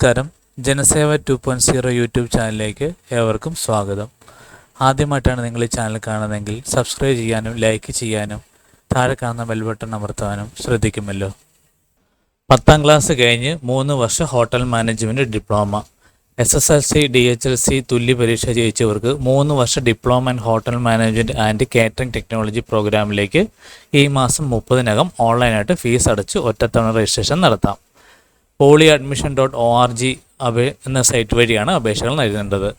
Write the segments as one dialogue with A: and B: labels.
A: നമസ്കാരം. Janaseva two point zero YouTube ചാനലിലേക്ക് ഏവർക്കും സ്വാഗതം. ആദ്യമായിട്ടാണ് നിങ്ങൾ ഈ ചാനൽ കാണുന്നതെങ്കിൽ സബ്സ്ക്രൈബ് ചെയ്യാനും ലൈക്ക് ചെയ്യാനും താഴെ കാണുന്ന ബെൽ ബട്ടൺ അമർത്താനും ശ്രദ്ധിക്കുമല്ലോ. പത്താം ക്ലാസ് കഴിഞ്ഞ് മൂന്ന് വർഷം hotel management diploma. S S L C D H L C തുല്യ പരീക്ഷ ജയിച്ചവർക്ക് മൂന്ന് വർഷ diploma in hotel management and catering technology പ്രോഗ്രാമിലേക്ക് ഈ മാസം മുപ്പതിനകം ഓൺലൈനായിട്ട് ഫീസ് അടച്ച് ഒറ്റത്തവണ രജിസ്ട്രേഷൻ നടത്താം. Poly admission dot O R G അപേ എന്ന സൈറ്റ് വഴിയാണ് അപേക്ഷകൾ നൽകേണ്ടത്.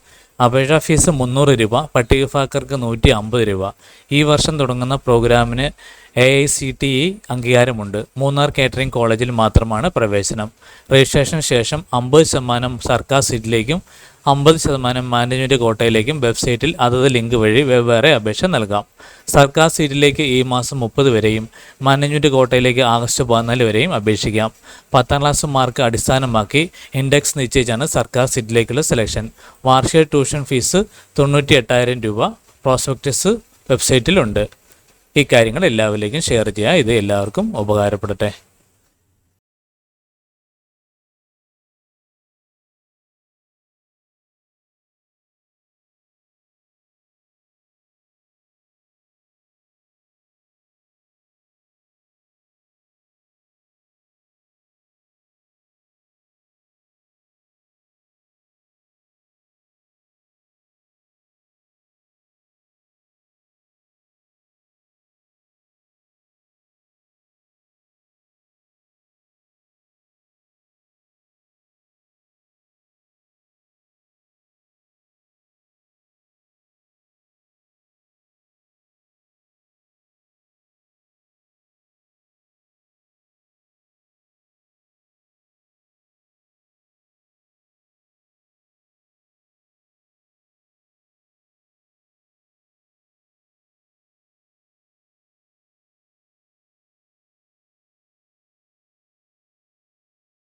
A: അപേക്ഷാ ഫീസ് മുന്നൂറ് രൂപ പട്ടികഫാക്കർക്ക് നൂറ്റി അമ്പത് രൂപ. ഈ വർഷം തുടങ്ങുന്ന പ്രോഗ്രാമിന് A I C T E അംഗീകാരമുണ്ട്. Munnar catering കോളേജിൽ മാത്രമാണ് പ്രവേശനം. രജിസ്ട്രേഷന് ശേഷം അമ്പത് ശതമാനം സർക്കാർ സീറ്റിലേക്കും അമ്പത് ശതമാനം മാനേജ്മെന്റ് കോട്ടയിലേക്കും വെബ്സൈറ്റിൽ അതത് ലിങ്ക് വഴി വെവ്വേറെ അപേക്ഷ നൽകാം. സർക്കാർ സീറ്റിലേക്ക് ഈ മാസം മുപ്പത് വരെയും മാനേജ്മെന്റ് കോട്ടയിലേക്ക് ആഗസ്റ്റ് പതിനാല് വരെയും അപേക്ഷിക്കാം. പത്താം ക്ലാസ് മാർക്ക് അടിസ്ഥാനമാക്കി ഇൻഡെക്സ് നിശ്ചയിച്ചാണ് സർക്കാർ സീറ്റിലേക്കുള്ള സെലക്ഷൻ വാർഷിക ട്യൂഷൻ ഫീസ് തൊണ്ണൂറ്റി എട്ടായിരം രൂപ. പ്രോസ്പെക്ടസ് വെബ്സൈറ്റിലുണ്ട്. ഈ കാര്യങ്ങൾ എല്ലാവരിലേക്കും ഷെയർ ചെയ്യുക. ഇത് എല്ലാവർക്കും ഉപകാരപ്പെടട്ടെ.